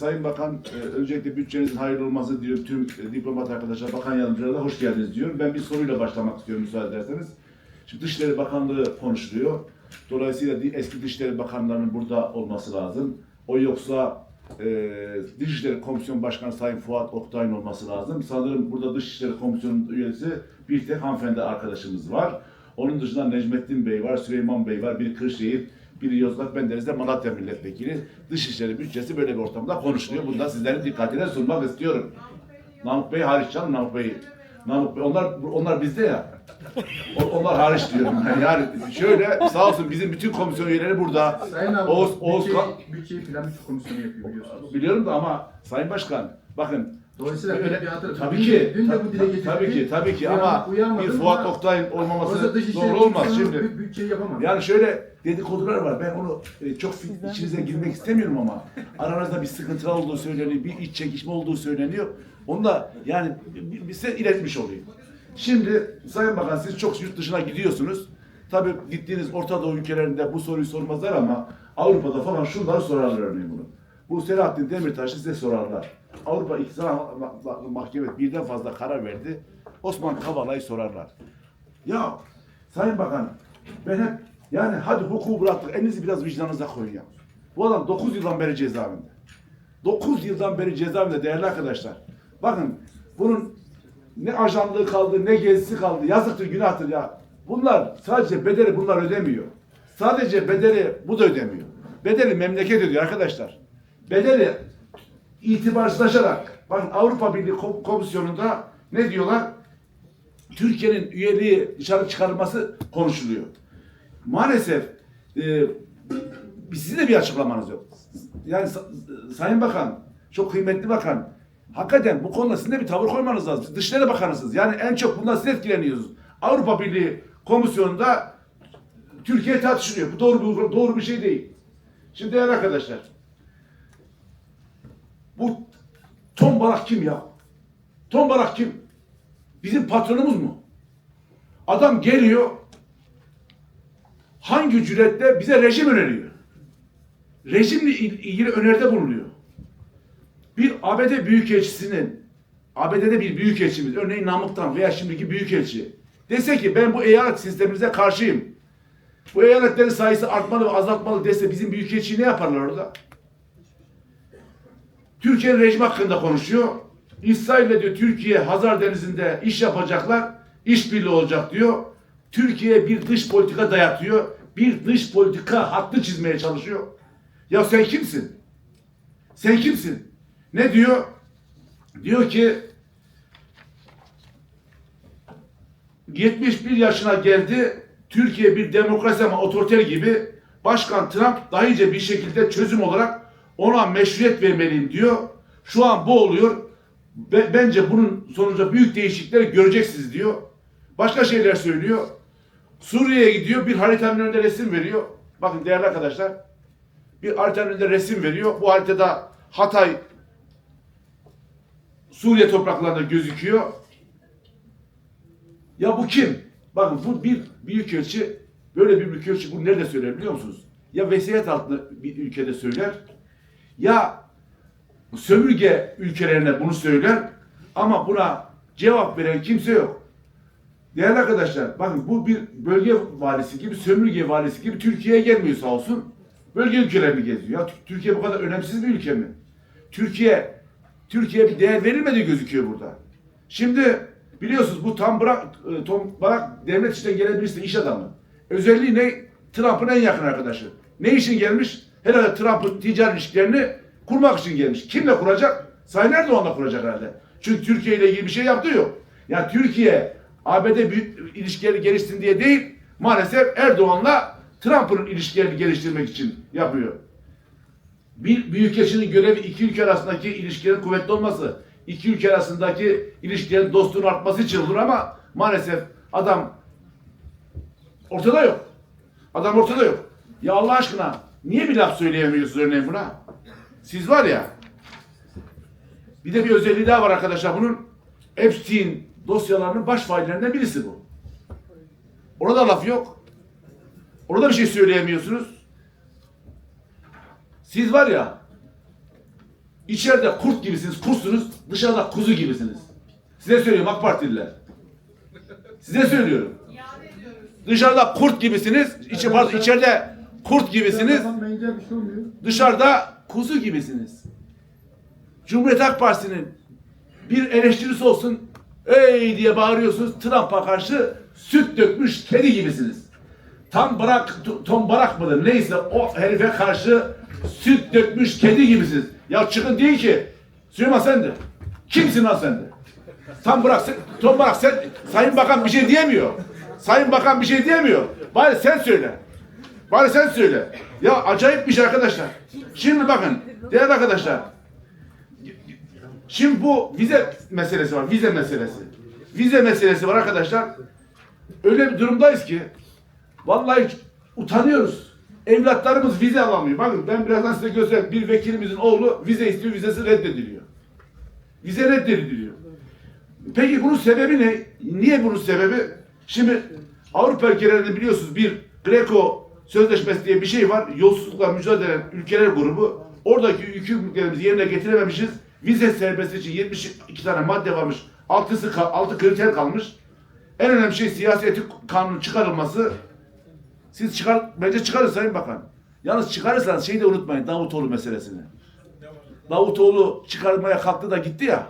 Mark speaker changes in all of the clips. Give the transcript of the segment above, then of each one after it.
Speaker 1: Sayın Bakan, e, öncelikle bütçenizin hayırlı olması diyor tüm e, diplomat arkadaşlar, bakan yardımcılara da hoş geldiniz diyorum. Ben bir soruyla başlamak istiyorum müsaade ederseniz. Şimdi Dışişleri Bakanlığı konuşuluyor. Dolayısıyla eski Dışişleri Bakanlarının burada olması lazım. O yoksa e, Dışişleri Komisyon Başkanı Sayın Fuat Oktay'ın olması lazım. Sanırım burada Dışişleri Komisyonu üyesi bir tek hanımefendi arkadaşımız var. Onun dışında Necmettin Bey var, Süleyman Bey var, bir Kırşehir, biri Yozgat Menderes'te Malatya Milletvekili. Dışişleri bütçesi böyle bir ortamda konuşuluyor. Bunu da sizlerin dikkatine sunmak istiyorum. Namık Bey hariç canım Namık Bey. Namık Bey onlar onlar bizde ya. Onlar hariç diyorum. Yani şöyle sağ olsun bizim bütün komisyon üyeleri burada.
Speaker 2: Sayın abi,
Speaker 1: Oğuz, Oğuz
Speaker 2: bütçe, bütçeyi plan bütçe komisyonu yapıyor biliyorsunuz.
Speaker 1: biliyorum da ama Sayın Başkan bakın
Speaker 2: Dolayısıyla
Speaker 1: Öyle-
Speaker 2: bir hatır.
Speaker 1: tabii ki.
Speaker 2: Dün de bu dile getirdik.
Speaker 1: Tabii ki, tabii ki ama bir Fuat Oktay'ın olmaması doğru olmaz şimdi.
Speaker 2: bü- Bütçeyi yapamaz.
Speaker 1: Yani şöyle dedikodular var. Ben onu e, çok fi- içinize girmek istemiyorum ama aranızda bir sıkıntılar olduğu söyleniyor, bir iç çekişme olduğu söyleniyor. Onu da yani bize iletmiş olayım. Şimdi Sayın Bakan siz çok yurt dışına gidiyorsunuz. Tabii gittiğiniz Orta Doğu ülkelerinde bu soruyu sormazlar ama Avrupa'da falan şunları sorarlar örneğin bunu. Bu Selahattin Demirtaş'ı size sorarlar. Avrupa İktisat Ma- Ma- Mahkemesi birden fazla karar verdi. Osman Kavala'yı sorarlar. Ya Sayın Bakan ben hep yani hadi hukuku bıraktık elinizi biraz vicdanınıza koyun ya. Bu adam 9 yıldan beri cezaevinde. 9 yıldan beri cezaevinde değerli arkadaşlar. Bakın bunun ne ajanlığı kaldı ne gezisi kaldı yazıktır günahtır ya. Bunlar sadece bedeli bunlar ödemiyor. Sadece bedeli bu da ödemiyor. Bedeli memleket ödüyor arkadaşlar. Bedeli itibarsızlaşarak bakın Avrupa Birliği Kom- Komisyonu'nda ne diyorlar? Türkiye'nin üyeliği dışarı çıkarılması konuşuluyor. Maalesef e, sizin de bir açıklamanız yok. Yani Sa- Sayın Bakan, çok kıymetli bakan, hakikaten bu konuda sizin de bir tavır koymanız lazım. Siz Dışişleri Bakanısınız. Yani en çok bundan siz etkileniyorsunuz. Avrupa Birliği Komisyonu'nda Türkiye tartışılıyor. Bu doğru bir, doğru bir şey değil. Şimdi değerli arkadaşlar, bu Tom Barak kim ya? Tom Barak kim? Bizim patronumuz mu? Adam geliyor hangi cüretle bize rejim öneriyor. Rejimle il- ilgili öneride bulunuyor. Bir ABD büyükelçisinin ABD'de bir büyükelçimiz örneğin Namık'tan veya şimdiki büyükelçi dese ki ben bu eyalet sistemimize karşıyım. Bu eyaletlerin sayısı artmalı ve azaltmalı dese bizim büyükelçi ne yaparlar orada? Türkiye'nin rejim hakkında konuşuyor. İsrail'le diyor Türkiye Hazar Denizi'nde iş yapacaklar. işbirliği olacak diyor. Türkiye bir dış politika dayatıyor. Bir dış politika hattı çizmeye çalışıyor. Ya sen kimsin? Sen kimsin? Ne diyor? Diyor ki 71 yaşına geldi. Türkiye bir demokrasi ama otoriter gibi. Başkan Trump daha iyice bir şekilde çözüm olarak ona meşruiyet vermeliyim diyor. Şu an bu oluyor. Be- bence bunun sonucu büyük değişiklikler göreceksiniz diyor. Başka şeyler söylüyor. Suriye'ye gidiyor bir haritanın önünde resim veriyor. Bakın değerli arkadaşlar. Bir haritanın önünde resim veriyor. Bu haritada Hatay Suriye topraklarında gözüküyor. Ya bu kim? Bakın bu bir büyükelçi, böyle bir büyükelçi bunu nerede söyler biliyor musunuz? Ya vesayet altında bir ülkede söyler, ya sömürge ülkelerine bunu söyler ama buna cevap veren kimse yok. Değerli arkadaşlar, bakın bu bir bölge valisi gibi, sömürge valisi gibi Türkiye'ye gelmiyor sağ olsun. Bölge ülkelerini geziyor. Ya Türkiye bu kadar önemsiz bir ülke mi? Türkiye, Türkiye bir değer verilmediği gözüküyor burada. Şimdi biliyorsunuz bu Tom Barak, e, Tom Barak devlet işten gelen birisi iş adamı. Özelliği ne? Trump'ın en yakın arkadaşı. Ne için gelmiş? Herhalde Trump'ın ticari ilişkilerini kurmak için gelmiş. Kimle kuracak? Sayın Erdoğan'la kuracak herhalde. Çünkü Türkiye ile ilgili bir şey yaptığı yok. Yani Türkiye ABD ilişkileri gelişsin diye değil, maalesef Erdoğan'la Trump'ın ilişkilerini geliştirmek için yapıyor. Bir büyükelçinin görevi iki ülke arasındaki ilişkilerin kuvvetli olması, iki ülke arasındaki ilişkilerin dostluğun artması için olur ama maalesef adam ortada yok. Adam ortada yok. Ya Allah aşkına niye bir laf söyleyemiyorsunuz örneğin buna? Siz var ya bir de bir özelliği daha var arkadaşlar bunun. Epstein dosyalarının baş faillerinden birisi bu. Orada laf yok. Orada bir şey söyleyemiyorsunuz. Siz var ya İçeride kurt gibisiniz, kursunuz, dışarıda kuzu gibisiniz. Size söylüyorum AK Partililer. Size söylüyorum. Dışarıda kurt gibisiniz, içi, pardon, içeride kurt gibisiniz,
Speaker 2: şey
Speaker 1: dışarıda kuzu gibisiniz. Cumhuriyet Halk Partisi'nin bir eleştirisi olsun, ey diye bağırıyorsunuz, Trump'a karşı süt dökmüş kedi gibisiniz. Tam bırak, Tom Barak mıdır neyse o herife karşı süt dökmüş kedi gibisiniz. Ya çıkın değil ki, Süleyman sen de. Kimsin lan sen de? Tam bırak, sen, Tom Barak sen, Sayın Bakan bir şey diyemiyor. Sayın Bakan bir şey diyemiyor. Bari sen söyle. Bari sen söyle. Ya acayip bir şey arkadaşlar. Şimdi bakın değerli arkadaşlar. Şimdi bu vize meselesi var. Vize meselesi. Vize meselesi var arkadaşlar. Öyle bir durumdayız ki vallahi utanıyoruz. Evlatlarımız vize alamıyor. Bakın ben birazdan size göstereyim. Bir vekilimizin oğlu vize istiyor, vizesi reddediliyor. Vize reddediliyor. Peki bunun sebebi ne? Niye bunun sebebi? Şimdi Avrupa ülkelerinde biliyorsunuz bir Greco sözleşmesi diye bir şey var. Yolsuzlukla mücadele eden ülkeler grubu. Oradaki yükümlülüklerimizi yerine getirememişiz. Vize serbestliği için 72 tane madde varmış. Altısı, altı kriter kalmış. En önemli şey siyasi etik kanunun çıkarılması. Siz çıkar, bence çıkarın Sayın Bakan. Yalnız çıkarırsanız şeyi de unutmayın Davutoğlu meselesini. Davutoğlu çıkarmaya kalktı da gitti ya.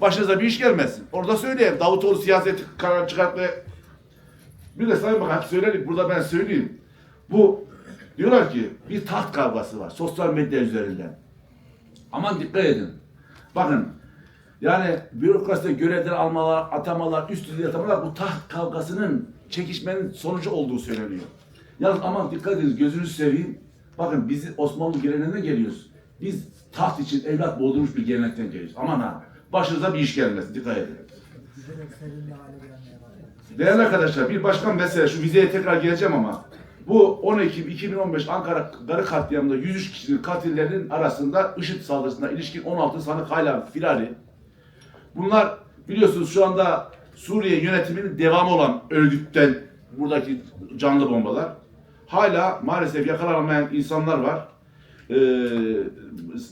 Speaker 1: Başınıza bir iş gelmesin. Orada söyleyeyim. Davutoğlu siyaseti karar çıkartmaya... Bir de Sayın Bakan söyledik. Burada ben söyleyeyim. Bu diyorlar ki bir taht kavgası var. Sosyal medya üzerinden. Aman dikkat edin. Bakın yani bürokraside görevler almalar, atamalar, üst düzey atamalar bu taht kavgasının çekişmenin sonucu olduğu söyleniyor. Yalnız aman dikkat edin gözünüzü seveyim. Bakın biz Osmanlı geleneğinden geliyoruz. Biz taht için evlat boğdurmuş bir gelenekten geliyoruz. Aman ha. Başınıza bir iş gelmesin. Dikkat edin. Değerli arkadaşlar bir başka mesele şu vizeye tekrar geleceğim ama bu 10 Ekim 2015 Ankara Garı katliamında 103 kişinin katillerinin arasında IŞİD saldırısına ilişkin 16 sanık hala firari. Bunlar biliyorsunuz şu anda Suriye yönetiminin devamı olan örgütten buradaki canlı bombalar. Hala maalesef yakalanamayan insanlar var. Ee,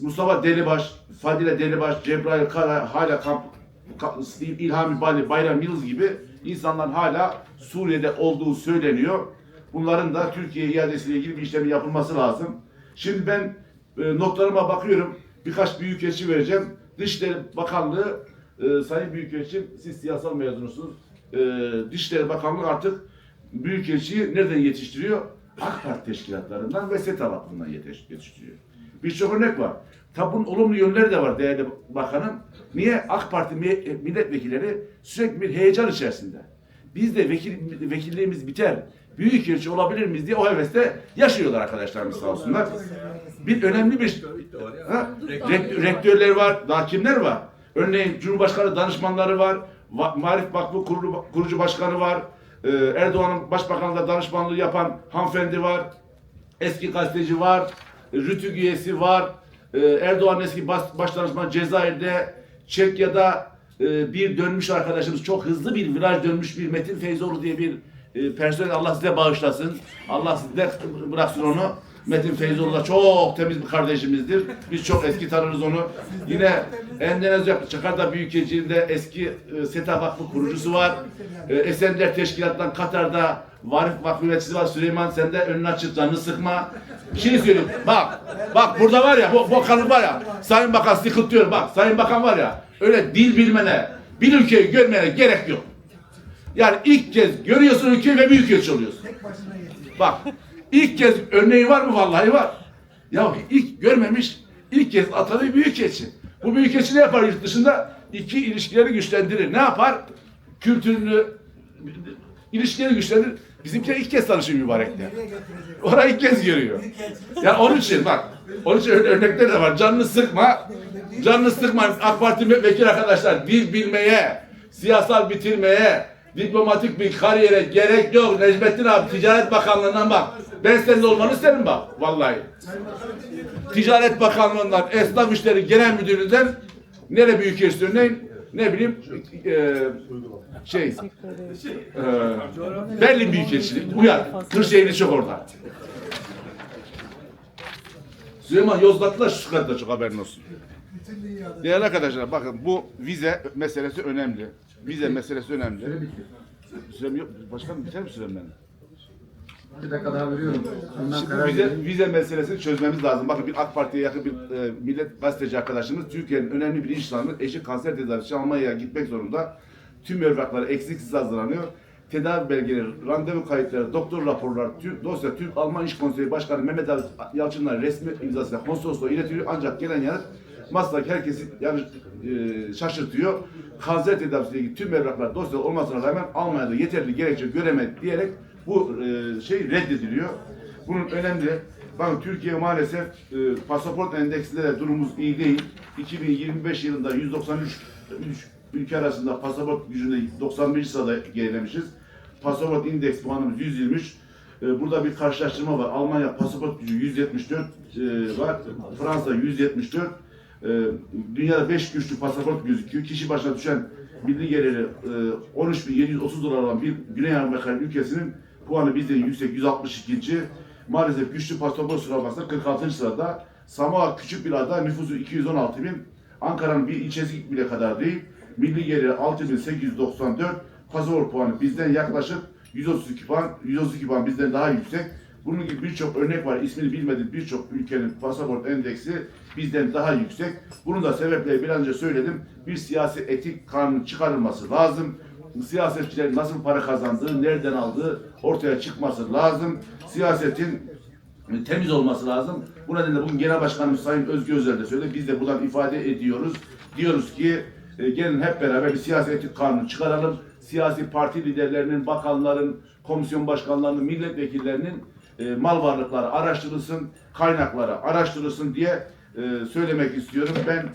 Speaker 1: Mustafa Delibaş, Fadile Delibaş, Cebrail Kara, hala kamp, Ka- İlhami Bayram Yıldız gibi insanlar hala Suriye'de olduğu söyleniyor. Bunların da Türkiye iadesiyle ilgili bir işlemin yapılması lazım. Şimdi ben e, notlarıma bakıyorum. Birkaç büyükelçi vereceğim. Dışişleri Bakanlığı, e, Sayın Büyükelçim, siz siyasal mezunusunuz. E, Dışişleri Bakanlığı artık Büyükelçiyi nereden yetiştiriyor? AK Parti teşkilatlarından ve SETA Vakfı'ndan yetiş- yetiştiriyor. Birçok örnek var. Tabi bunun olumlu yönleri de var değerli bakanım. Niye? AK Parti mi- milletvekilleri sürekli bir heyecan içerisinde. Biz de vekil, vekilliğimiz biter, büyükelçi olabilir miyiz diye o heveste yaşıyorlar arkadaşlarımız sağ olsunlar. Bir önemli bir ha, rekt- rektörler var, daha kimler var? Örneğin Cumhurbaşkanı danışmanları var, Va- Marif Vakfı kurulu, kurucu başkanı var, ee, Erdoğan'ın başbakanlığa danışmanlığı yapan hanımefendi var, eski gazeteci var, Rütük üyesi var, ee, Erdoğan'ın eski baş, baş Cezayir'de, Çekya'da e, bir dönmüş arkadaşımız, çok hızlı bir viraj dönmüş bir Metin Feyzoğlu diye bir e, personel Allah size bağışlasın. Allah size bıraksın onu. Metin Feyzoğlu da çok temiz bir kardeşimizdir. Biz çok eski tanırız onu. Yine Endonezya Çakarta Büyükelçiliğinde eski e, SETA Vakfı kurucusu var. E, Esenler Teşkilatı'ndan Katar'da Varif Vakfı yöneticisi var. Süleyman sen de önünü açıp canını sıkma. Bir şey söyleyeyim. Bak, bak burada var ya, bu, kanun var ya. Sayın Bakan sıkıntıyor. Bak, Sayın Bakan var ya. Öyle dil bilmene, bir ülkeyi görmene gerek yok. Yani ilk kez görüyorsun ülkeyi ve büyük ölçü oluyorsun. Bak ilk kez örneği var mı? Vallahi var. Ya ilk görmemiş ilk kez atadığı büyük elçi. Bu büyük elçi ne yapar yurt dışında? İki ilişkileri güçlendirir. Ne yapar? Kültürünü ilişkileri güçlendirir. Bizimkiler ilk kez tanışıyor mübarekle. Orayı ilk kez görüyor. Yani onun için bak. Onun için ör- örnekler de var. Canını sıkma. Canını sıkma. AK Parti vekil arkadaşlar dil bilmeye, siyasal bitirmeye, diplomatik bir kariyere gerek yok. Necmettin abi Ticaret Bakanlığı'ndan bak. Ben senin olmanı isterim bak. Vallahi. Ticaret Bakanlığı'ndan, Esnaf İşleri Genel Müdürlüğü'nden nere büyük örneğin ne bileyim e, şey e, Berlin Büyükelçiliği. Uyar. Kırşehir'i çok orada. Süleyman Yozgatlılar şu kadar çok haberin olsun. Değerli arkadaşlar bakın bu vize meselesi önemli. Vize meselesi önemli.
Speaker 2: Süre bitti.
Speaker 1: Sürem yok. Başkanım biter mi sürem benim?
Speaker 2: Bir dakika daha veriyorum. Ondan
Speaker 1: Şimdi
Speaker 2: karar
Speaker 1: vize,
Speaker 2: verin.
Speaker 1: vize meselesini çözmemiz lazım. Bakın bir AK Parti'ye yakın bir e, millet gazeteci arkadaşımız Türkiye'nin önemli bir insanı eşi kanser tedavisi için Almanya'ya gitmek zorunda. Tüm evrakları eksiksiz hazırlanıyor. Tedavi belgeleri, randevu kayıtları, doktor raporları, Türk, dosya Türk Alman İş Konseyi Başkanı Mehmet Ali Yalçın'la resmi imzasıyla konsolosluğa iletiliyor. Ancak gelen yanıt Maslak herkesi yani, e, şaşırtıyor. Kanser tedavisiyle tüm evraklar dosyalar olmasına rağmen Almanya'da yeterli gerekçe göremedi diyerek bu e, şey reddediliyor. Bunun önemli. Bakın Türkiye maalesef e, pasaport endeksinde de durumumuz iyi değil. 2025 yılında 193 üç ülke arasında pasaport gücünde 91. sırada gerilemişiz. Pasaport indeks puanımız 123. E, burada bir karşılaştırma var. Almanya pasaport gücü 174 e, var. Fransa 174. E, dünyada 5 güçlü pasaport gözüküyor. Kişi başına düşen milli geliri e, 13.730 dolar olan bir Güney Amerika ülkesinin puanı bizden yüksek 162. Maalesef güçlü pasaport sıralamasında 46. sırada. Samoa küçük bir ada nüfusu 216 bin. Ankara'nın bir ilçesi bile kadar değil. Milli geliri 6894. Pasaport puanı bizden yaklaşık 132 puan. 132 puan bizden daha yüksek. Bunun gibi birçok örnek var. İsmini bilmediğim birçok ülkenin pasaport endeksi bizden daha yüksek. Bunun da sebepleri bir önce söyledim. Bir siyasi etik kanun çıkarılması lazım. Siyasetçilerin nasıl para kazandığı, nereden aldığı ortaya çıkması lazım. Siyasetin temiz olması lazım. Bu nedenle bugün Genel Başkanımız Sayın Özgür Özel de söyledi. Biz de buradan ifade ediyoruz. Diyoruz ki e, gelin hep beraber bir siyasi etik kanunu çıkaralım. Siyasi parti liderlerinin, bakanların, komisyon başkanlarının, milletvekillerinin e, mal varlıkları araştırılsın, kaynakları araştırılsın diye e, söylemek istiyorum. Ben